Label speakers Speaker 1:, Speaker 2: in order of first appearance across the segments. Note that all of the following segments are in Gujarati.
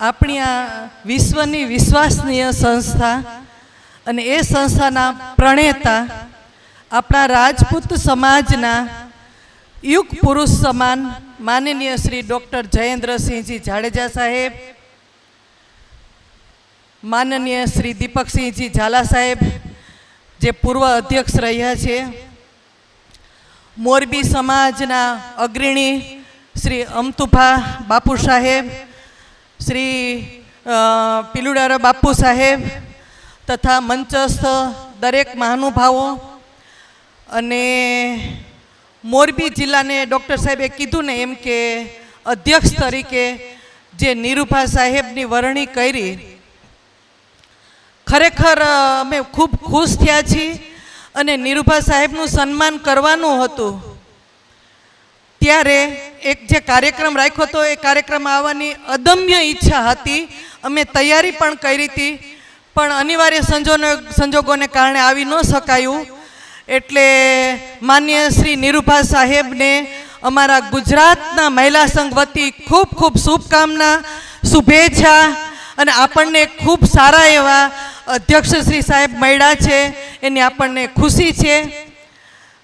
Speaker 1: આપણી આ વિશ્વની વિશ્વસનીય સંસ્થા અને એ સંસ્થાના પ્રણેતા આપણા રાજપૂત સમાજના યુગ પુરુષ સમાન માનનીય શ્રી ડૉક્ટર જયેન્દ્રસિંહજી જાડેજા સાહેબ, માનનીય શ્રી દીપકસિંહજી ઝાલા સાહેબ, જે પૂર્વ અધ્યક્ષ રહ્યા છે. મોરબી સમાજના અગ્રણી શ્રી અમતુભા બાપુ સાહેબ શ્રી પિલુડારા બાપુ સાહેબ તથા મંચસ્થ દરેક મહાનુભાવો અને મોરબી જિલ્લાને ડૉક્ટર સાહેબે કીધું ને એમ કે અધ્યક્ષ તરીકે જે નિરૂપા સાહેબની વરણી કરી, ખરેખર અમે ખૂબ ખુશ થયા છીએ અને નિરૂપા સાહેબનું સન્માન કરવાનું હતું. ત્યારે એક જે કાર્યક્રમ રાખ્યો હતો, એ કાર્યક્રમ આવવાની અદમ્ય ઈચ્છા હતી. અમે તૈયારી પણ કરી હતી, પણ અનિવાર્ય સંજોગો સંજોગોને કારણે આવી ન શકાયું. એટલે માન્ય શ્રી નિરૂભા સાહેબને અમારા ગુજરાતના મહિલા સંઘ વતી ખૂબ ખૂબ શુભકામના, શુભેચ્છા, અને આપણને ખૂબ સારા એવા અધ્યક્ષ શ્રી સાહેબ મળ્યા છે. એની આપણને ખુશી છે.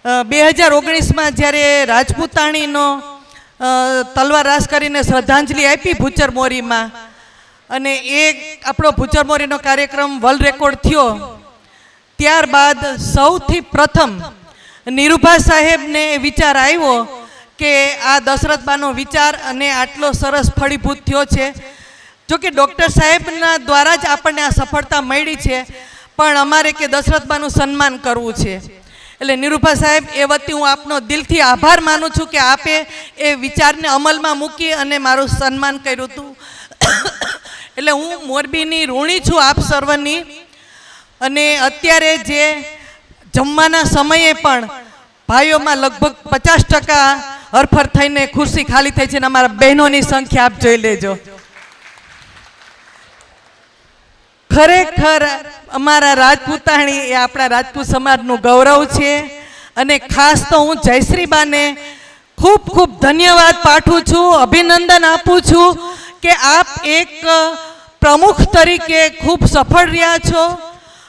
Speaker 1: બે હજાર ઓગણીસમાં જ્યારે રાજપૂતાણીનો તલવાર રાસ કરીને શ્રદ્ધાંજલિ આપી ભૂચર મોરીમાં અને એ આપણો ભૂચર મોરીનો કાર્યક્રમ વર્લ્ડ રેકોર્ડ થયો, ત્યારબાદ સૌથી પ્રથમ નિરૂભા સાહેબને વિચાર આવ્યો કે આ દશરથબાનો વિચાર અને આટલો સરસ ફળીભૂત થયો છે. જો કે ડૉક્ટર સાહેબના દ્વારા જ આપણને આ સફળતા મળી છે, પણ અમારે કે દશરથબાનું સન્માન કરવું છે. એટલે નિરૂપા સાહેબ, એ વતી હું આપનો દિલથી આભાર માનું છું કે આપે એ વિચારને અમલમાં મૂકી અને મારું સન્માન કર્યું હતું. એટલે હું મોરબીની ઋણી છું આપ સર્વની. અને અત્યારે જે જમવાના સમયે પણ ભાઈઓમાં લગભગ પચાસ ટકા હરફર થઈને ખુરશી ખાલી થઈ છે અને અમારા બહેનોની સંખ્યા આપ જોઈ લેજો. ખરેખર અમારા રાજપૂતાણી એ આપણા રાજપૂત સમાજનું ગૌરવ છે. અને ખાસ તો હું જયશ્રીબાને ખૂબ ખૂબ ધન્યવાદ પાઠવું છું, અભિનંદન આપું છું કે આપ એક પ્રમુખ તરીકે ખૂબ સફળ રહ્યા છો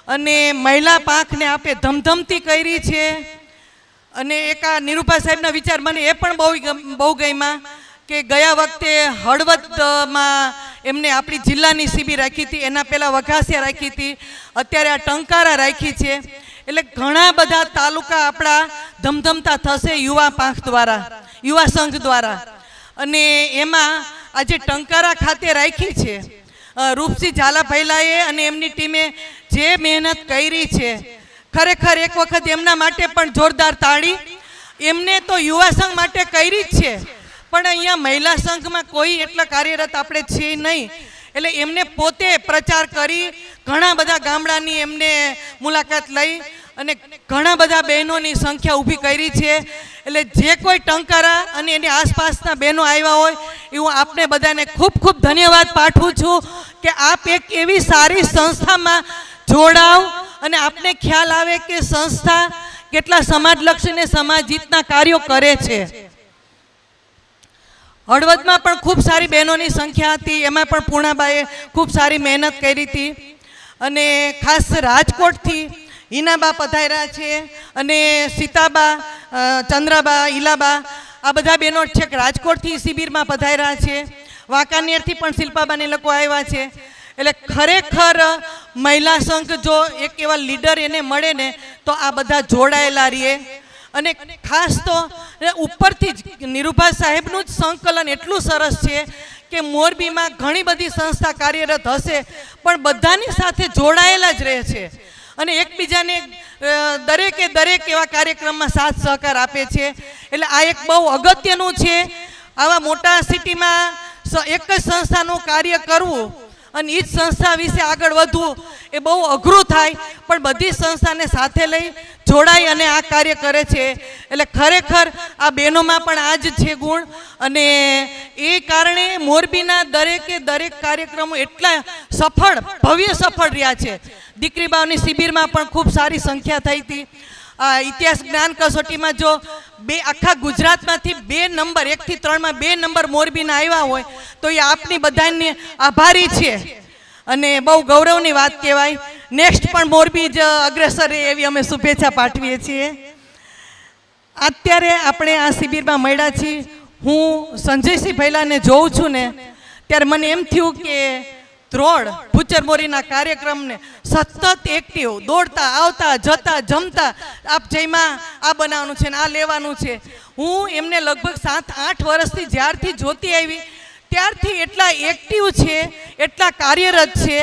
Speaker 1: અને મહિલા પાંખને આપે ધમધમતી કરી છે. અને એક આ નિરૂપા સાહેબના વિચાર મને એ પણ બહુ બહુ ગમ્યા કે ગયા વખતે હળવદમાં એમને આપણી જિલ્લાની શિબિર રાખી હતી, એના પહેલાં વઘાસિયા રાખી હતી, અત્યારે આ ટંકારા રાખી છે. એટલે ઘણા બધા તાલુકા આપણા ધમધમતા થશે યુવા પાંખ દ્વારા, યુવા સંઘ દ્વારા. અને એમાં આજે ટંકારા ખાતે રાખી છે. રૂપસિંહ ઝાલા અને એમની ટીમે જે મહેનત કરી છે, ખરેખર એક વખત એમના માટે પણ જોરદાર તાળી. એમને તો યુવા સંઘ માટે કરી જ છે. પણ અહીંયા મહિલા સંઘમાં કોઈ એટલા કાર્યરત આપણે છીએ નહીં. એટલે એમને પોતે પ્રચાર કરી, ઘણા બધા ગામડાની એમને મુલાકાત લઈ અને ઘણા બધા બહેનોની સંખ્યા ઊભી કરી છે. એટલે જે કોઈ ટંકારા અને એની આસપાસના બહેનો આવ્યા હોય એ હું આપને બધાને ખૂબ ખૂબ ધન્યવાદ પાઠવું છું કે આપ એક એવી સારી સંસ્થામાં જોડાવ અને આપને ખ્યાલ આવે કે સંસ્થા કેટલા સમાજલક્ષી સમાજ સમાજહિતના કાર્યો કરે છે. હળવદમાં પણ ખૂબ સારી બહેનોની સંખ્યા હતી. એમાં પણ પૂર્ણાબાએ ખૂબ સારી મહેનત કરી હતી. અને ખાસ રાજકોટથી હિનાબા પધાર્યા છે અને સીતાબા ચંદ્રાબા, ઈલાબા, આ બધા બહેનો છેક રાજકોટથી શિબિરમાં પધાર્યા છે. વાંકાનેરથી પણ શિલ્પાબાને લોકો આવ્યા છે. એટલે ખરેખર મહિલા સંઘ જો એક એવા લીડર એને મળે ને, તો આ બધા જોડાયેલા રહીએ અને ખાસ તો ઉપરથી જ નિરૂભા સાહેબનું જ સંકલન એટલું સરસ છે કે મોરબીમાં ઘણી બધી સંસ્થા કાર્યરત હશે, પણ બધાની સાથે જોડાયેલા જ રહે છે. અને એકબીજાને દરેકે દરેક એવા કાર્યક્રમમાં સાથ સહકાર આપે છે. એટલે આ એક બહુ અગત્યનું છે. આવા મોટા સિટીમાં એક જ સંસ્થાનું કાર્ય કરવું અને એ જ સંસ્થા વિશે આગળ વધવું એ બહુ અઘરું થાય. પણ બધી સંસ્થાને સાથે લઈ જોડાઈ અને આ કાર્ય કરે છે. એટલે ખરેખર આ બહેનોમાં પણ આ જ છે ગુણ. અને એ કારણે મોરબીના દરેકે દરેક કાર્યક્રમો એટલા સફળ, ભવ્ય સફળ રહ્યા છે. દીકરી બાવની શિબિરમાં પણ ખૂબ સારી સંખ્યા થઈ હતી. ઇતિહાસ જ્ઞાન કસોટીમાં જો બે આખા ગુજરાતમાંથી બે નંબર, એકથી ત્રણમાં બે નંબર મોરબીના આવ્યા હોય, તો એ આપની બધાને આભારી છે. અને બહુ ગૌરવની વાત કહેવાય. નેક્સ્ટ પણ મોરબી જ અગ્રેસર રહે એવી અમે શુભેચ્છા પાઠવીએ છીએ. અત્યારે આપણે આ શિબિરમાં મળ્યા છીએ. હું સંજયસિંહ ભૈલાને જોઉં છું ને, ત્યારે મને એમ થયું કે દ્રોડ ભૂચરમોરીના કાર્યક્રમને સતત એક્ટિવ દોડતા, આવતા, જતા, જમતા, આપ જઈમાં આ બનાવવાનું છે ને આ લેવાનું છે. હું એમને લગભગ સાત, આઠ વર્ષથી જ્યારથી જોતી આવી, ત્યારથી એટલા એક્ટિવ છે, એટલા કાર્યરત છે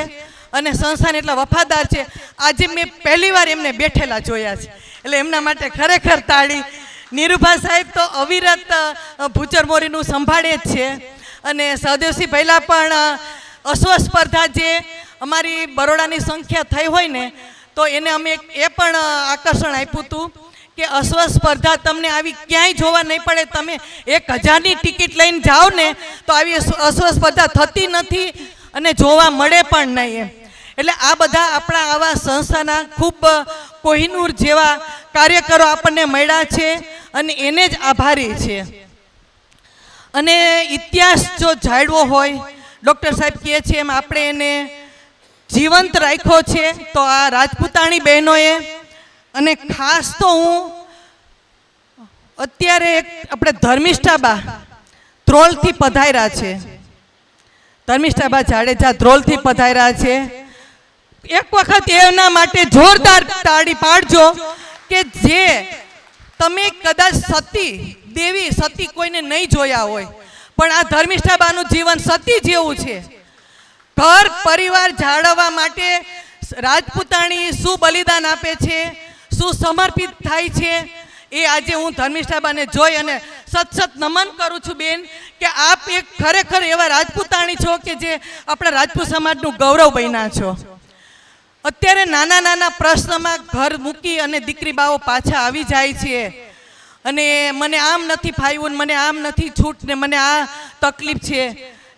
Speaker 1: અને સંસ્થાને એટલા વફાદાર છે. આજે મેં પહેલી વાર એમને બેઠેલા જોયા છે. એટલે એમના માટે ખરેખર તાળી. નિરુભા સાહેબ તો અવિરત ભૂચરમોરીનું સંભાળે જ છે. અને સહદેવસિંહ પહેલાં પણ અશ્વ સ્પર્ધા જે અમારી બરોડાની સંખ્યા થઈ હોય ને, તો એને અમે એ પણ આકર્ષણ આપ્યું હતું કે અશ્વ સ્પર્ધા તમને આવી ક્યાંય જોવા નહીં પડે. તમે એક હજારની ટિકિટ લઈને જાઓ ને, તો આવી અશ્વ સ્પર્ધા થતી નથી અને જોવા મળે પણ નહીં એમ. એટલે આ બધા આપણા આવા સંસ્થાના ખૂબ કોહિનૂર જેવા કાર્યકરો આપણને મળ્યા છે અને એને જ આભારી છે. અને ઇતિહાસ જો જાળવો હોય ડૉક્ટર સાહેબ કહે છે એમ આપણે એને જીવંત રાખ્યો છે, તો આ રાજપૂતાણી બહેનોએ અને ખાસ તો હું અત્યારે એક આપણે ધર્મિષ્ઠાબા ધ્રોલથી પધાર્યા છે. ધર્મિષ્ઠાબા જાડેજા ધ્રોલથી પધાર્યા છે. એક વખત એના માટે જોરદાર તાળી પાડજો કે જે તમે કદાચ સતી, દેવી, સતી કોઈને નહીં જોયા હોય. પણ આ ધર્મિષ્ઠાબાનું જીવન સતી જેવું છે. ઘર, પરિવાર જાળવવા માટે રાજપૂતાણી શું બલિદાન આપે છે શું સમર્પિત થાય છે. એ આજે હું ધર્મિષ્ઠાબાને જોઈ અને સત સત નમન કરું છું બેન, કે આપ એક ખરેખર એવા રાજપૂતાણી છો કે જે આપણા રાજપૂત સમાજનું ગૌરવ બન્યા છો. અત્યારે નાના નાના પ્રશ્નમાં ઘર મૂકી અને દીકરી બાઓ પાછા આવી જાય છે. અને મને આમ નથી ફાવ્યું મને આમ નથી છૂટ ને મને આ તકલીફ છે.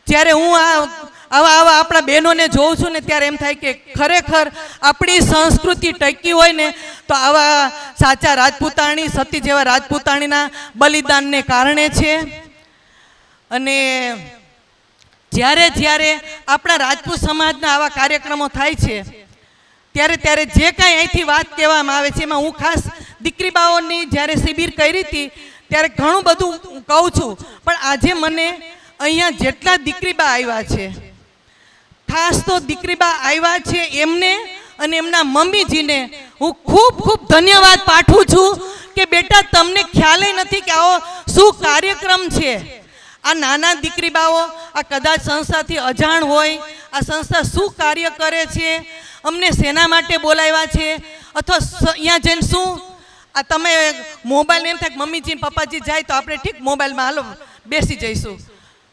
Speaker 1: જ્યારે હું આ આવા આવા આપણા બહેનોને જોઉં છું ને ત્યારે એમ થાય કે ખરેખર આપણી સંસ્કૃતિ ટકી હોય ને તો આવા સાચા રાજપૂતાણી, સતી જેવા રાજપૂતાણીના બલિદાનને કારણે છે. અને જ્યારે જ્યારે આપણા રાજપૂત સમાજના આવા કાર્યક્રમો થાય છે, ત્યારે ત્યારે જે કાંઈ અહીંથી વાત કહેવામાં આવે છે, એમાં હું ખાસ દીકરી બાઓની જ્યારે શિબિર કરી હતી, ત્યારે ઘણું બધું હું કહું છું, પણ આજે મને અહીંયા જેટલા દીકરી બા આવ્યા છે, ખાસ તો દીકરી બા આવ્યા છે એમને અને એમના મમ્મીજીને હું ખૂબ ખૂબ ધન્યવાદ પાઠવું છું કે બેટા, તમને ખ્યાલ નથી કે આવો શું કાર્યક્રમ છે? આ નાના દીકરી બાઓ આ કદાચ સંસ્થાથી અજાણ હોય, આ સંસ્થા શું કાર્ય કરે છે? અમને શેના માટે બોલાવ્યા છે? અથવા અહીંયા જઈને શું આ તમે મોબાઈલ એમ થાય કે મમ્મીજી પપ્પાજી જાય તો આપણે ઠીક મોબાઈલમાં હાલો બેસી જઈશું.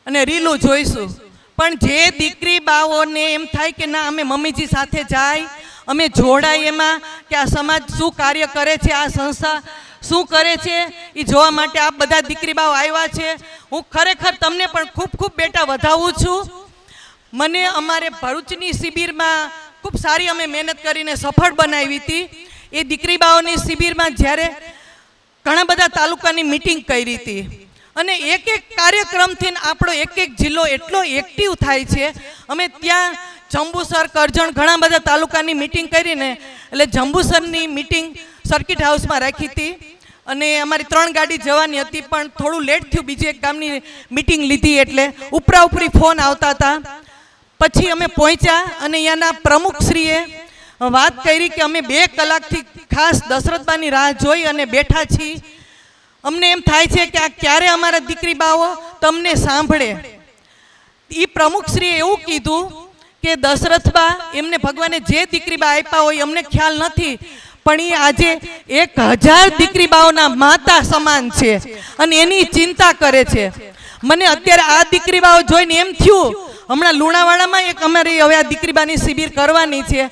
Speaker 1: અને રીલું જોઈશું. પણ જે દીકરી બાઓને એમ થાય કે ના, અમે મમ્મીજી સાથે જાય, અમે જોડાય એમાં કે આ સમાજ શું કાર્ય કરે છે, આ સંસ્થા શું કરે છે એ જોવા માટે આ બધા દીકરી બાઓ આવ્યા છે. હું ખરેખર તમને પણ ખૂબ ખૂબ બેટા વધાવું છું. મને અમારે ભરૂચની શિબિરમાં ખૂબ સારી અમે મહેનત કરીને સફળ બનાવી હતી. એ દીકરી બાઓની શિબિરમાં જ્યારે ઘણા બધા તાલુકાની મિટિંગ કરી હતી અને એક એક કાર્યક્રમથી આપણો એક એક જિલ્લો એટલો એક્ટિવ થાય છે. અમે ત્યાં જંબુસર, કરજણ ઘણા બધા તાલુકાની મિટિંગ કરીને એટલે જંબુસરની મિટિંગ સર્કિટ હાઉસમાં રાખી હતી. અને અમારી ત્રણ ગાડી જવાની હતી, પણ થોડું લેટ થયું. બીજી એક ગામની મિટિંગ લીધી એટલે ઉપરા ઉપરી ફોન આવતા હતા. પછી અમે પહોંચ્યા અને અહીંયાના પ્રમુખશ્રીએ વાત કરી કે અમે બે કલાકથી ખાસ દશરથબાની રાહ જોઈ અને બેઠા છીએ. અમને એમ થાય છે કે આ ક્યારે અમારા દીકરી બાઓ તમને સાંભળે? એ પ્રમુખશ્રીએ એવું કીધું કે દશરથબા એમને ભગવાને જે દીકરી બા આપ્યા હોય અમને ખ્યાલ નથી, પણ એ આજે એક હજાર દીકરી બાઓના માતા સમાન છે અને એની ચિંતા કરે છે. મને અત્યારે આ દીકરી બાઓ જોઈને એમ થયું, હમણાં લુણાવાડામાં એક અમારી હવે આ દીકરી બાની શિબિર કરવાની છે.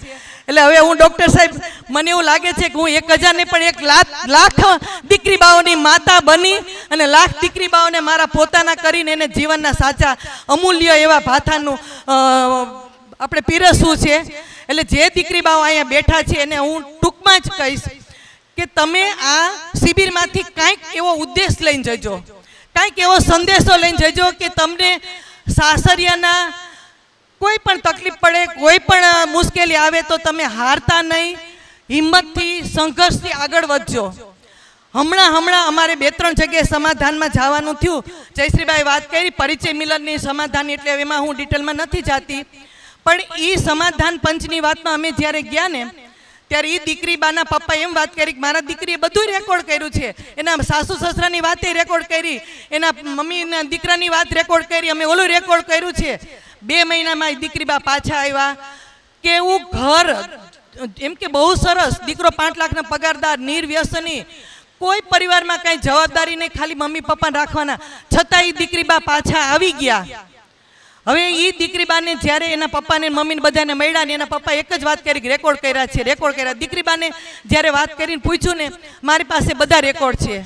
Speaker 1: એટલે હવે હું ડૉક્ટર સાહેબ, મને એવું લાગે છે કે હું એક હજારને પણ એક લાખ દીકરી બાઓની માતા બની અને લાખ દીકરી બાઓને મારા પોતાના કરીને એને જીવનના સાચા અમૂલ્ય એવા ભાથાનું આપણે પીરસવું છે. એટલે જે દીકરી બાઓ અહીંયા બેઠા છે એને હું ટૂંકમાં જ કહીશ કે તમે આ શિબિરમાંથી કાંઈક એવો ઉદ્દેશ લઈને જજો. કાંઈક એવો સંદેશો લઈને જજો કે તમને સાસરિયાના કોઈ પણ તકલીફ પડે, કોઈ પણ મુશ્કેલી આવે તો તમે હારતા નહીં. હિંમતથી, સંઘર્ષથી આગળ વધજો. હમણાં હમણાં અમારે બે, ત્રણ જગ્યાએ સમાધાનમાં જવાનું થયું. જયશ્રીભાઈ વાત કરી, પરિચય મિલનની સમાધાન એટલે એમાં હું ડિટેલમાં નથી જાતી. પણ એ સમાધાન પંચની વાતમાં અમે જ્યારે ગયા ને, ત્યારે એ દીકરી બાના પપ્પા એમ વાત કરી કે મારા દીકરીએ બધું રેકોર્ડ કર્યું છે. એના સાસુ સસરાની વાતે રેકોર્ડ કરી, એના મમ્મીના દીકરાની વાત રેકોર્ડ કરી, અમે ઓલું રેકોર્ડ કર્યું છે. બે મહિનામાં એ દીકરી બા પાછા આવ્યા કે એવું ઘર, એમ કે બહુ સરસ. દીકરો પાંચ લાખના પગારદાર, નિર્વ્યસની. કોઈ પરિવારમાં કાંઈ જવાબદારી નહીં, ખાલી મમ્મી પપ્પા રાખવાના. છતાં એ દીકરી બા પાછા આવી ગયા. હવે એ દીકરી બાને જ્યારે એના પપ્પાને મમ્મીને બધાને મળ્યા ને એના પપ્પા એક જ વાત કરી રેકોર્ડ કર્યા છે રેકોર્ડ કર્યા. દીકરી બાને જ્યારે વાત કરીને પૂછ્યું ને, મારી પાસે બધા રેકોર્ડ છે.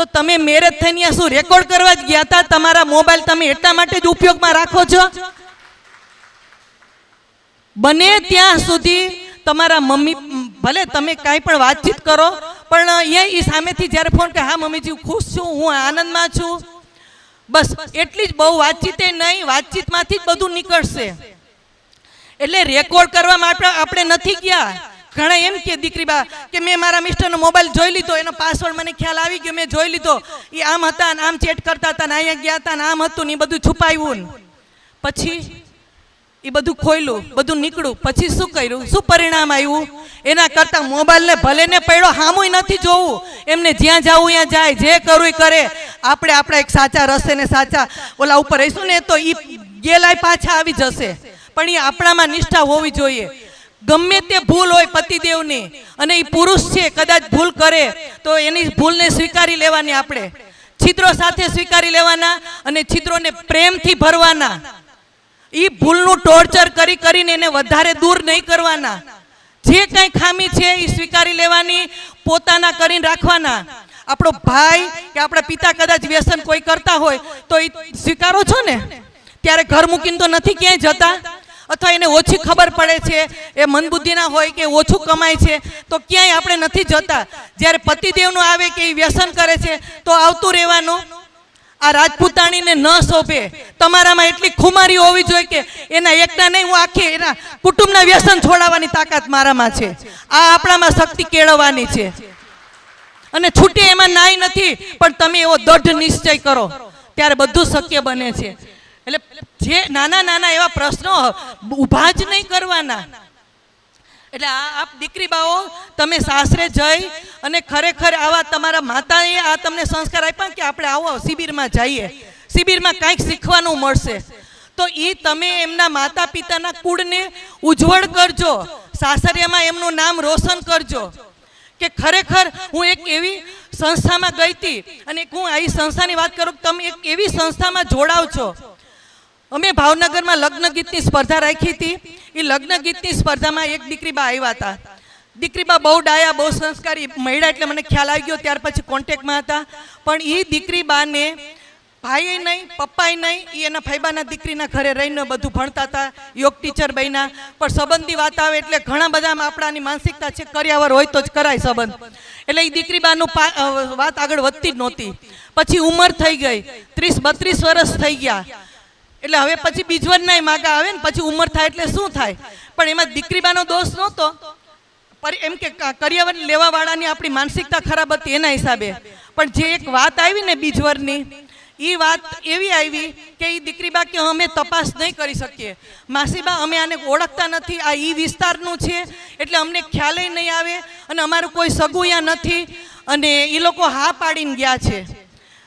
Speaker 1: તો તમે મેરેજ થઈને અહીંયા શું રેકોર્ડ કરવા જ ગયા હતા તમારા મોબાઈલ તમે એટલા માટે જ ઉપયોગમાં રાખો છો? બને ત્યાં સુધી તમારા મમ્મી, ભલે તમે કાંઈ પણ વાતચીત કરો, પણ અહીંયા એ સામેથી જ્યારે ફોન કે, હા, મમ્મીજી, હું ખુશ છું, હું આનંદમાં છું. બસ, એટલી જ બહુ વાતચીતે નહીં, વાતચીતમાંથી જ બધું નીકળશે. એટલે રેકોર્ડ કરવા માટે આપણે નથી ગયા. ઘણા એમ કે દીકરી બા, કે મેં મારા મિસ્ટરનો મોબાઈલ જોઈ લીધો, એનો પાસવર્ડ મને ખ્યાલ આવી ગયો, મેં જોઈ લીધો. એ આમ હતા ને આમ ચેટ કરતા હતા ને અહીંયા ગયા હતા ને આમ હતું ને એ બધું છુપાવ્યું ને. પછી એ બધું ખોયલું, બધું નીકળ્યું. પછી શું કર્યું? શું પરિણામ આવ્યું? એના કરતાં મોબાઈલને ભલે ને પડ્યો હામું નથી જોવું. એમને જ્યાં જવું, ત્યાં જાય. જે કરવું એ કરે. આપણે આપણા એક સાચા રસ્તે ને સાચા ઓલા ઉપર રહીશું ને તો એ ગેલાય પાછા આવી જશે. પણ એ આપણામાં નિષ્ઠા હોવી જોઈએ. ગમે તે ભૂલ હોય પતિદેવની, અને એ પુરુષ છે, કદાચ ભૂલ કરે, તો એની ભૂલને સ્વીકારી લેવાની આપણે. છિદ્રો સાથે સ્વીકારી લેવાના અને છિદ્રોને પ્રેમથી ભરવાના. એ ભૂલનું ટોર્ચર કરી કરીને એને વધારે દૂર નહીં કરવાના. જે કંઈ ખામી છે એ સ્વીકારી લેવાની, પોતાના કરીને રાખવાના. આપણો ભાઈ કે આપણા પિતા કદાચ વ્યસન કોઈ કરતા હોય, તો એ સ્વીકારો છો ને? ત્યારે ઘર મૂકીને તો નથી ક્યાંય જતા? અથવા એને ઓછી ખબર પડે છે, એ મનબુદ્ધિના હોય કે ઓછું કમાય છે, તો ક્યાંય આપણે નથી જતા. જ્યારે પતિદેવનું આવે કે એ વ્યસન કરે છે, તો આવતું રહેવાનું. આ રાજપૂતાણીને ન શોભે. તમારામાં એટલી ખુમારી હોવી જોઈએ કે એના એકના નહીં, હું આખી એના કુટુંબના વ્યસન છોડાવવાની તાકાત મારામાં છે. આ આપણામાં શક્તિ કેળવવાની છે. અને છૂટે એમાં નાય નથી, પણ તમે એવો દઢ નિશ્ચય કરો. ત્યારે બધું શક્ય બને છે. એટલે જે નાના નાના એવા પ્રશ્નો ઊભા જ નહીં કરવાના. એટલે આ આપ દીકરી બાઓ તમે સાસરે જઈ અને ખરેખર આવા તમારા માતાએ આ તમને સંસ્કાર આપ્યા કે આપણે આવો શિબિરમાં જઈએ. શિબિરમાં કાંઈક શીખવાનું મળશે. તો એ તમે એમના માતા પિતાના કુળને ઉજ્જવળ કરજો. સાસરિયામાં એમનું નામ રોશન કરજો. કે ખરેખર હું એક એવી સંસ્થામાં ગઈ હતી અને હું આ સંસ્થાની વાત કરું તમે એક એવી સંસ્થામાં જોડાવ છો. અમે ભાવનગરમાં લગ્ન ગીતની સ્પર્ધા રાખી હતી. એ લગ્ન ગીતની સ્પર્ધામાં એક દીકરી બા આવ્યા હતા. દીકરીબા બહુ ડાયા, બહુ સંસ્કારી મળ્યા એટલે મને ખ્યાલ આવી ગયો, ત્યાર પછી કોન્ટેક્ટમાં હતા. પણ એ દીકરી બાને ભાઈએ નહીં, પપ્પાએ નહીં એ એના ફૈબાના દીકરીના ઘરે રહીને બધું ભણતા હતા, યોગ ટીચર બન્યા. પણ સંબંધી વાત આવે એટલે ઘણા બધા આપણાની માનસિકતા છે, કર્યાવર હોય તો જ કરાય સંબંધ. એટલે એ દીકરી બાનું વાત આગળ વધતી જ નહોતી. પછી ઉંમર થઈ ગઈ, ત્રીસ, બત્રીસ વર્ષ થઈ ગયા. એટલે હવે પછી બીજવર નહીં, માગા આવે ને પછી ઉંમર થાય એટલે શું થાય? પણ એમાં દીકરીબાનો દોષ નહોતો. પર એમ કે કરિયાવર લેવા આપણી માનસિકતા ખરાબ હતી એના હિસાબે. પણ જે એક વાત આવી ને બીજવરની એ વાત એવી આવી કે એ દીકરીબા કે અમે તપાસ નહીં કરી શકીએ. માસીબા અમે આને ઓળખતા નથી, આ ઈ વિસ્તારનું છે, એટલે અમને ખ્યાલય નહીં આવે અને અમારું કોઈ સગું અહીંયા નથી અને એ લોકો હા પાડીને ગયા છે.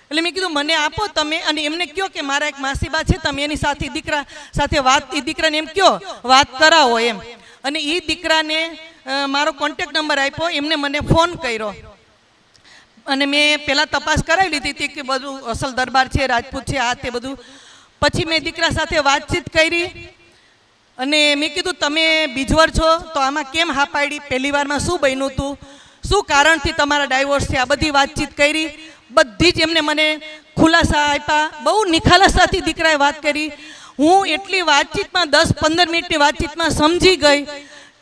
Speaker 1: એટલે મેં કીધું, મને આપો તમે. અને એમને કહો કે, મારા એક માસીબા છે, તમે એની સાથે દીકરા સાથે વાત એ દીકરાને એમ કહો વાત કરાવો એમ. અને એ દીકરાને મારો કોન્ટેક્ટ નંબર આપ્યો, એમને મને ફોન કર્યો. અને મેં પહેલાં તપાસ કરાવી લીધી હતી કે બધું અસલ દરબાર છે, રાજપૂત છે, આ તે બધું. પછી મેં દીકરા સાથે વાતચીત કરી. અને મેં કીધું, તમે બીજવર છો, તો આમાં કેમ હા પાડી પહેલી વારમાં શું બન્યું હતું શું કારણથી તમારા ડાયવોર્સ છે? આ બધી વાતચીત કરી. બધી જ એમને મને ખુલાસા આપ્યા, બહુ નિખાલસતાથી દીકરાએ વાત કરી. હું એટલી વાતચીતમાં, દસ પંદર મિનિટની વાતચીતમાં સમજી ગઈ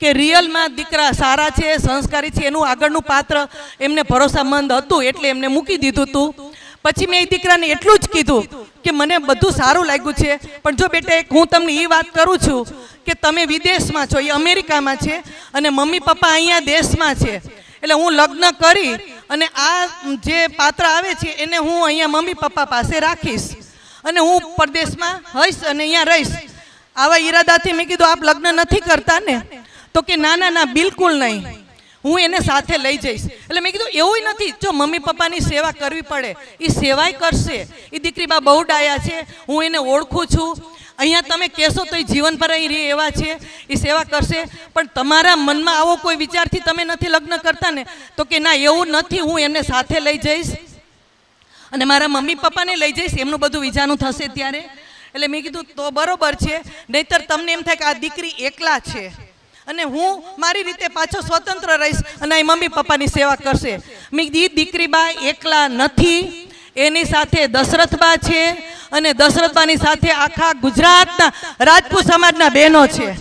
Speaker 1: કે રિયલમાં દીકરા સારા છે, સંસ્કારી છે, એનું આગળનું પાત્ર એમને ભરોસામંદ હતું એટલે એમને મૂકી દીધું હતું પછી મેં એ દીકરાને એટલું જ કીધું કે મને બધું સારું લાગ્યું છે, પણ જો બેટા એક હું તમને એ વાત કરું છું કે તમે વિદેશમાં છો એ અમેરિકામાં છે અને મમ્મી પપ્પા અહીંયા દેશમાં છે. એટલે હું લગ્ન કરી અને આ જે પાત્ર આવે છે, એને હું અહીંયા મમ્મી પપ્પા પાસે રાખીશ. અને હું પરદેશમાં હઈશ અને અહીંયા રહીશ. આવા ઈરાદાથી મેં કીધું, આપ લગ્ન નથી કરતા ને? તો કે ના ના ના, બિલકુલ નહીં. હું એને સાથે લઈ જઈશ. એટલે મેં કીધું, એવું નથી. જો મમ્મી પપ્પાની સેવા કરવી પડે એ સેવાય કરશે. એ દીકરી બા બહુ ડાયા છે. હું એને ઓળખું છું. અહીંયા તમે કહેશો તો એ જીવનભર અહીં રહે એવા છે, એ સેવા કરશે, પણ તમારા મનમાં આવો કોઈ વિચારથી તમે નથી લગ્ન કરતા ને, તો કે ના, એવું નથી, હું એમને સાથે લઈ જઈશ. અને મારા મમ્મી પપ્પાને લઈ જઈશ, એમનું બધું વિજાનું થશે ત્યારે. એટલે મેં કીધું, તો બરોબર છે, નહીતર તમને એમ થાય કે આ દીકરી એકલા છે. અને હું મારી રીતે પાછો સ્વતંત્ર રહીશ અને એ મમ્મી પપ્પાની સેવા કરશે. મેં કીધી, "ઈ દીકરી બા એકલા નથી. એની સાથે દશરથબા છે અને દશરથબાની સાથે આખા ગુજરાતના રાજપૂત સમાજના બહેનો છે.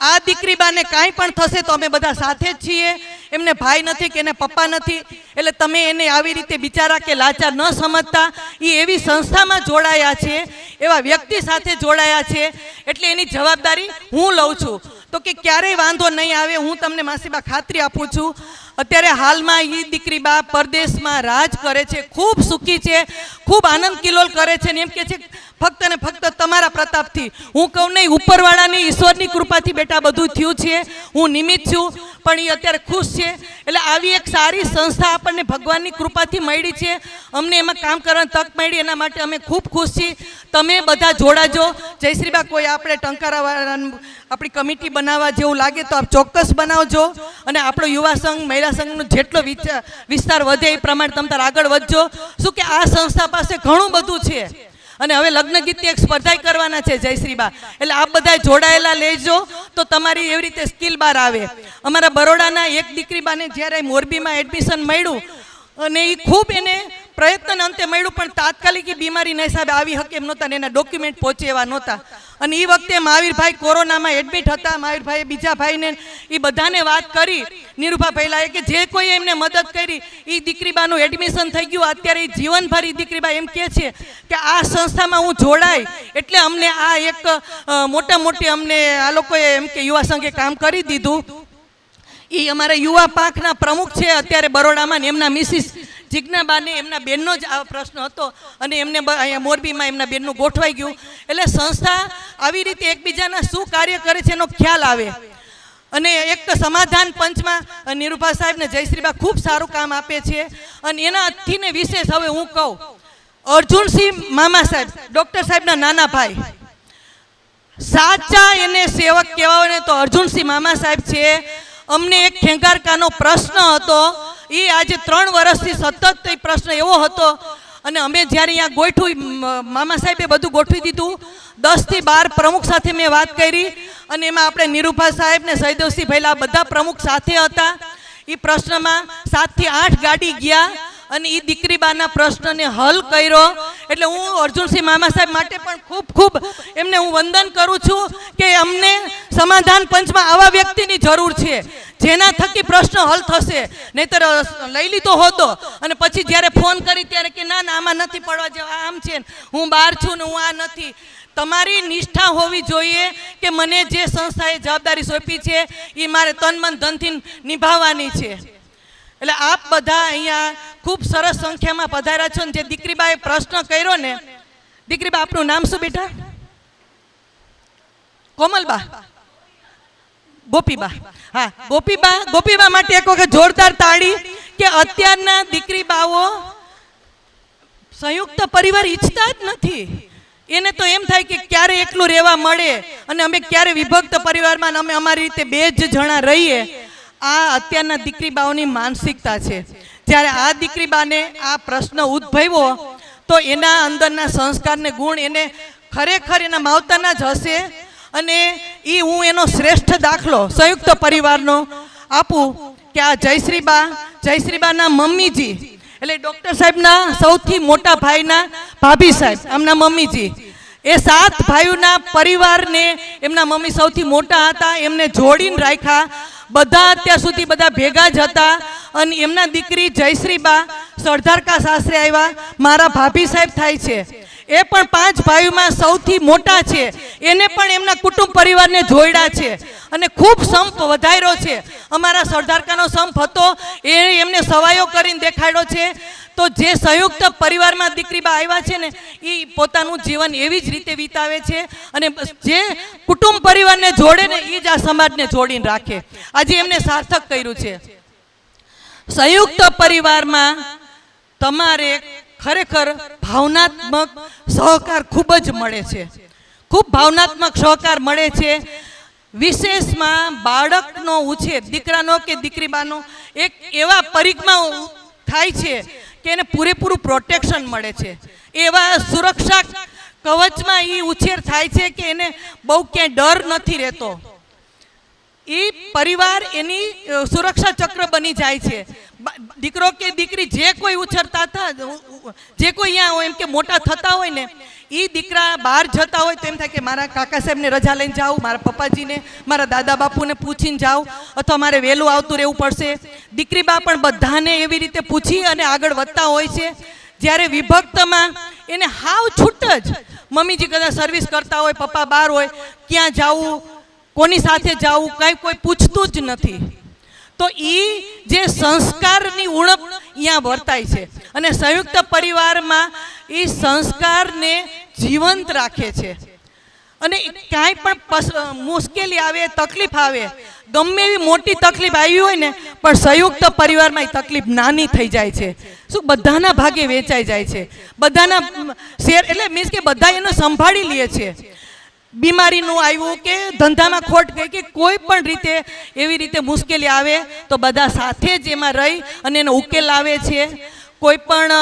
Speaker 1: આ દીકરી બાને કાંઈ પણ થશે તો અમે બધા સાથે જ છીએ. એમને ભાઈ નથી કે એને પપ્પા નથી. એટલે તમે એને આવી રીતે બિચારા કે લાચાર ન સમજતા. એ એવી સંસ્થામાં જોડાયા છે, એવા વ્યક્તિ સાથે જોડાયા છે, એટલે એની જવાબદારી હું લઉં છું. તો કે ક્યારેય વાંધો નહીં આવે, હું તમને માસીબા ખાતરી આપું છું. અત્યારે હાલમાં એ દીકરી બા પરદેશમાં રાજ કરે છે, ખૂબ સુખી છે, ખૂબ આનંદ કિલોલ કરે છે ને એમ કે છે, ફક્ત ને ફક્ત તમારા પ્રતાપથી. હું કહું, નહીં, ઉપરવાળાની ઈશ્વરની કૃપાથી બેટા બધું થયું છે. હું નિમિત્ત છું, પણ એ અત્યારે ખુશ છે. એટલે આવી એક સારી સંસ્થા આપણને ભગવાનની કૃપાથી મળી છે. અમને એમાં કામ કરવાની તક મળી, એના માટે અમે ખૂબ ખુશ છીએ. તમે બધા જોડાજો જયશ્રીબા કોઈ આપણે ટંકારાવાળા આપણી કમિટી બનાવવા જેવું લાગે તો આપ ચોક્કસ બનાવજો. અને આપણો યુવા સંઘ, મહિલા સંઘનો જેટલો વિસ્તાર વધે એ પ્રમાણે તમે આગળ વધજો. શું કે આ સંસ્થા પાસે ઘણું બધું છે? અને હવે લગ્ન ગીતની એક સ્પર્ધા કરવાના છે જયશ્રીબા. એટલે આપ બધા જોડાયેલા લેજો તો તમારી એવી રીતે સ્કિલ બાર આવે. અમારા બરોડાના એક દીકરીબાને જ્યારે મોરબીમાં એડમિશન મળ્યું અને એ ખૂબ એને પ્રયત્ન અંતે મળ્યું, પણ તાત્કાલિક બીમારી ના હિસાબે આવી હકે એમ નહોતા ને એના ડોક્યુમેન્ટ પહોંચે એવા નહોતા. અને એ વખતે મહાવીરભાઈ કોરોનામાં એડમિટ હતા, મહાવીરભાઈએ બીજા ભાઈને એ બધાને વાત કરી. નિરૂપા પહેલાંએ કે જે કોઈ એમને મદદ કરી એ દીકરીબાનું એડમિશન થઈ ગયું. અત્યારે એ જીવનભર એ દીકરીબા એમ કહે છે કે આ સંસ્થામાં હું જોડાય. એટલે અમને આ એક મોટા મોટી અમને આ લોકોએ એમ કે યુવા સંઘે કામ કરી દીધું. એ અમારા યુવા પાંખના પ્રમુખ છે, અત્યારે બરોડામાં ને એમના મિસિસ જિજ્ઞાબાને એમના બેનનો જ આ પ્રશ્ન હતો અને એમને અહીંયા મોરબીમાં એમના બેનનું ગોઠવાઈ ગયું. એટલે સંસ્થા આવી રીતે એકબીજાના શું કાર્ય કરે છે એનો ખ્યાલ આવે. અને એક તો સમાધાન પંચમાં નિરૂપા સાહેબ ને જયશ્રીબા ખૂબ સારું કામ આપે છે. અને એનાથી ને વિશેષ હવે હું કહું. અર્જુનસિંહ મામા સાહેબ, ડૉક્ટર સાહેબના નાના ભાઈ. સાચા એને સેવક કહેવાય ને તો અર્જુનસિંહ મામા સાહેબ છે. અમને એક ખેંગારકાનો પ્રશ્ન હતો. એ આજે ત્રણ વર્ષથી સતત એ પ્રશ્ન એવો હતો. અને અમે જ્યારે અહીંયા ગોઠવું મામા સાહેબે બધું ગોઠવી દીધું. દસથી બાર પ્રમુખ સાથે મેં વાત કરી. અને એમાં આપણે નિરૂપા સાહેબ ને સહદેવસિંહ ભૈલા બધા પ્રમુખ સાથે હતા. એ પ્રશ્નમાં સાતથી આઠ ગાડી ગયા. અને એ દીકરી બાના પ્રશ્નને હલ કર્યો. એટલે હું અર્જુનસિંહ મામા સાહેબ માટે પણ ખૂબ ખૂબ એમને હું વંદન કરું છું કે અમને સમાધાન પંચમાં આવા વ્યક્તિની જરૂર છે. જેના થકી પ્રશ્ન હલ થશે. નહીતર લઈ લીધો હોતો અને પછી જ્યારે ફોન કરી ત્યારે કે ના ના, આમાં નથી પડવા જેવા, આમ છે હું બહાર છું ને હું આ નથી. તમારી નિષ્ઠા હોવી જોઈએ કે મને જે સંસ્થાએ જવાબદારી સોંપી છે એ મારે તન મન ધનથી નિભાવવાની છે. એટલે આપ બધા અહીંયા ખૂબ સરસ સંખ્યામાં પધાર્યા છો ને જે દીકરીબાએ પ્રશ્ન કર્યો ને, દીકરીબા, આપનું નામ શું બેટા? કોમલબા. ગોપીબા. હા, ગોપીબા ગોપીબા માટે એક વખત જોરદાર તાળી કે અત્યારના દીકરીબાઓ સંયુક્ત પરિવાર ઈચ્છતા જ નથી. એને તો એમ થાય કે ક્યારે એકલું રહેવા મળે અને અમે ક્યારે વિભક્ત પરિવારમાં અમે અમારી રીતે બે જ જણા રહીએ આ અત્યારના દીકરીબાઓની માનસિકતા છે. જ્યારે આ દીકરીબાને આ પ્રશ્ન ઉદ્ભવ્યો, તો એના અંદરના સંસ્કારને ગુણ એને ખરેખર એના માવતાના જ હશે અને એ હું એનો શ્રેષ્ઠ દાખલો સંયુક્ત પરિવારનો આપું કે આ જયશ્રીબા, જયશ્રીબાના મમ્મીજી, એટલે ડૉક્ટર સાહેબના સૌથી મોટા ભાઈના ભાભી સાહેબ, એમના મમ્મીજી. એ સાત ભાઈઓના પરિવારને એમના મમ્મી સૌથી મોટા હતા, એમને જોડીને રાખ્યા. બધા અત્યાર સુધી બધા ભેગા જ હતા અને એમના દીકરી જયશ્રીબા સરદારકા સાસરે આવ્યા. મારા ભાભી સાહેબ થાય છે. એ પણ પાંચ ભાઈઓમાં સૌથી મોટા છે. એને પણ એમના કુટુંબ પરિવારને જોડ્યા છે. અને ખૂબ સંપ વધાર્યો છે. અમારા સરદારકાનો સંપ હતો. એ એમને સવાયો કરીને દેખાડ્યો છે. તો જે સંયુક્ત પરિવારમાં દીકરીબા આવ્યા છે ને, એ પોતાનું જીવન એવી જ રીતે વિતાવે છે. અને જે કુટુંબ પરિવારને જોડે ને, એ જ આ સમાજને જોડીને રાખે. આજે એમને સાર્થક કર્યું છે. સંયુક્ત પરિવારમાં તમારે ખરેખર ભાવનાત્મક સહકાર ખૂબ જ મળે છે. ખૂબ ભાવનાત્મક સહકાર મળે છે. વિશેષમાં બાળકનો ઉછેર, દીકરાનો કે દીકરીબાનો, એક એવા પરિઘમાં થાય છે કે એને પૂરેપૂરું પ્રોટેક્શન મળે છે. એવા સુરક્ષા કવચમાં એ ઉછેર થાય છે કે એને બહુ ક્યાંય ડર નથી રહેતો. એ પરિવાર એની સુરક્ષા ચક્ર બની જાય છે. દીકરો કે દીકરી જે કોઈ ઉછરતા હતા, જે કોઈ અહીંયા હોય, એમ કે મોટા થતા હોય ને એ દીકરા બહાર જતા હોય તો એમ થાય કે મારા કાકા સાહેબને રજા લઈને જાઉં, મારા પપ્પાજીને, મારા દાદા બાપુને પૂછીને જાઉં, અથવા મારે વહેલું આવતું રહેવું પડશે. દીકરી બા પણ બધાને એવી રીતે પૂછી અને આગળ વધતા હોય છે. જ્યારે વિભક્તમાં એને હાવ છૂટ જ મમ્મીજી કદાચ સર્વિસ કરતા હોય, પપ્પા બહાર હોય, ક્યાં જાવું, કોની સાથે જાવું, કાંઈ કોઈ પૂછતું જ નથી. તો એ જે સંસ્કારની ઉણપ અહીંયા વર્તાય છે. અને સંયુક્ત પરિવારમાં એ સંસ્કારને જીવંત રાખે છે. અને કાંઈ પણ મુશ્કેલી આવે, તકલીફ આવે, ગમે એવી મોટી તકલીફ આવી હોય ને, પણ સંયુક્ત પરિવારમાં એ તકલીફ નાની થઈ જાય છે. શું બધાના ભાગે વેચાઈ જાય છે? બધાના શેર, એટલે મીન્સ કે બધા એનો સંભાળી લે છે. બીમારીનું આવ્યું કે ધંધામાં ખોટ ગઈ કે કોઈ પણ રીતે એવી રીતે મુશ્કેલી આવે તો બધા સાથે જ એમાં રહી અને એનો ઉકેલ આવે છે. કોઈ પણ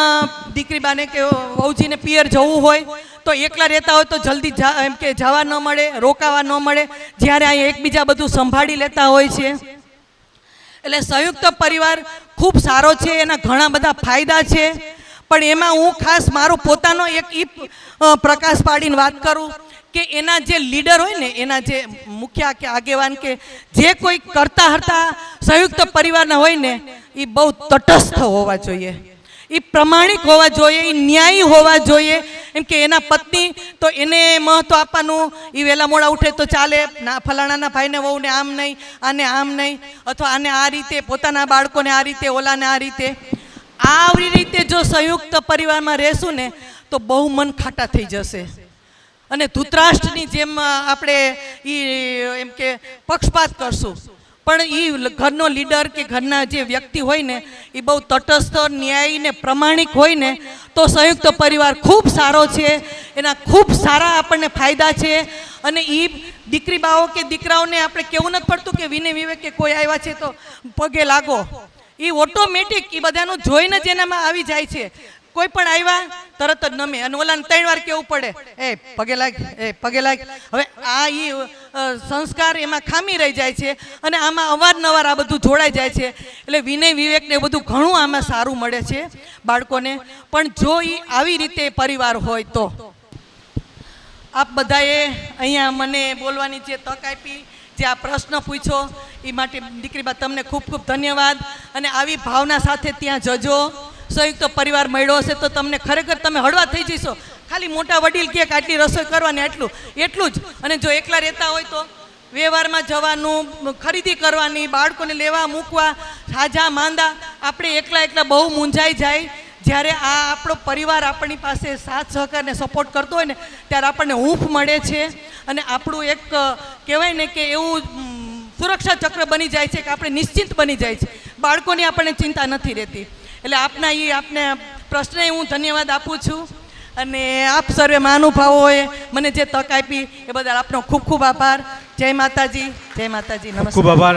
Speaker 1: દીકરી બાને કે વહુજીને પિયર જવું હોય તો એકલા રહેતા હોય તો જલ્દી એમ કે જવા ન મળે, રોકાવા ન મળે. જ્યારે અહીં એકબીજા બધું સંભાળી લેતા હોય છે. એટલે સંયુક્ત પરિવાર ખૂબ સારો છે, એના ઘણા બધા ફાયદા છે. પણ એમાં હું ખાસ મારો પોતાનો એક ઈ પ્રકાશ પાડીને વાત કરું કે એના જે લીડર હોય ને, એના જે મુખ્ય કે આગેવાન કે જે કોઈ કરતા હરતા સંયુક્ત પરિવારના હોય ને એ બહુ તટસ્થ હોવા જોઈએ. એ પ્રમાણિક હોવા જોઈએ એ ન્યાયી હોવા જોઈએ. એમ કે એના પત્ની તો એને મહત્વ આપવાનું એ વહેલા મોડા ઉઠે તો ચાલે, ના, ફલાણાના ભાઈને વહુને આમ નહીં, આને આમ નહીં, અથવા આને આ રીતે, પોતાના બાળકોને આ રીતે, ઓલાને આ રીતે. આવી રીતે જો સંયુક્ત પરિવારમાં રહેશું ને તો બહુ મન ખાટા થઈ જશે. અને ધૂતરાષ્ટ્રની જેમ આપણે એ એમ કે પક્ષપાત કરશું. પણ એ ઘરનો લીડર કે ઘરના જે વ્યક્તિ હોય ને એ બહુ તટસ્થ, ન્યાયી ને પ્રમાણિક હોય ને, તો સંયુક્ત પરિવાર ખૂબ સારો છે. એના ખૂબ સારા આપણને ફાયદા છે. અને એ દીકરી બાઓ કે દીકરાઓને આપણે કેવું નથી પડતું કે વિને વિવે કે કોઈ આવ્યા છે તો પગે લાગો. એ ઓટોમેટિક એ બધાનું જોઈને જ એનામાં આવી જાય છે. કોઈ પણ આવ્યા તરત જ નમે. અને ઓલાને ત્રણ વાર કેવું પડે? એ, પગે લાગ, એ, પગે લાગ. હવે આ એ સંસ્કાર એમાં ખામી રહી જાય છે અને આમાં અવારનવાર આ બધું જોડાઈ જાય છે. એટલે વિનય વિવેકને બધું ઘણું આમાં સારું મળે છે બાળકોને. પણ જો એ આવી રીતે પરિવાર હોય તો? આપ બધાએ અહીંયા મને બોલવાની જે તક આપી, જે આ પ્રશ્ન પૂછ્યો એ માટે દીકરીબા તમને ખૂબ ખૂબ ધન્યવાદ. અને આવી ભાવના સાથે ત્યાં જજો. સંયુક્ત પરિવાર મળ્યો હશે તો તમને ખરેખર તમે હળવા થઈ જશો. ખાલી મોટા વડીલ કે આટલી રસોઈ કરવાની આટલું, એટલું જ. અને જો એકલા રહેતા હોય તો વ્યવહારમાં જવાનું, ખરીદી કરવાની, બાળકોને લેવા મૂકવા, સાજા માંદા, આપણે એકલા એકલા બહુ મૂંઝાઈ જાય. જ્યારે આ આપણો પરિવાર આપણી પાસે સાથ સહકારને સપોર્ટ કરતો હોય ને, ત્યારે આપણને હૂંફ મળે છે. અને આપણું એક, કહેવાય ને કે એવું સુરક્ષા ચક્ર બની જાય છે કે આપણે નિશ્ચિંત બની જાય છે. બાળકોની આપણને ચિંતા નથી રહેતી. એટલે આપના એ આપને પ્રશ્ને હું ધન્યવાદ આપું છું. અને આપ સર્વે મહાનુભાવોએ મને જે તક આપી એ બદલ આપનો ખૂબ ખૂબ આભાર. જય માતાજી જય માતાજી નમસ્કાર
Speaker 2: ખૂબ આભાર.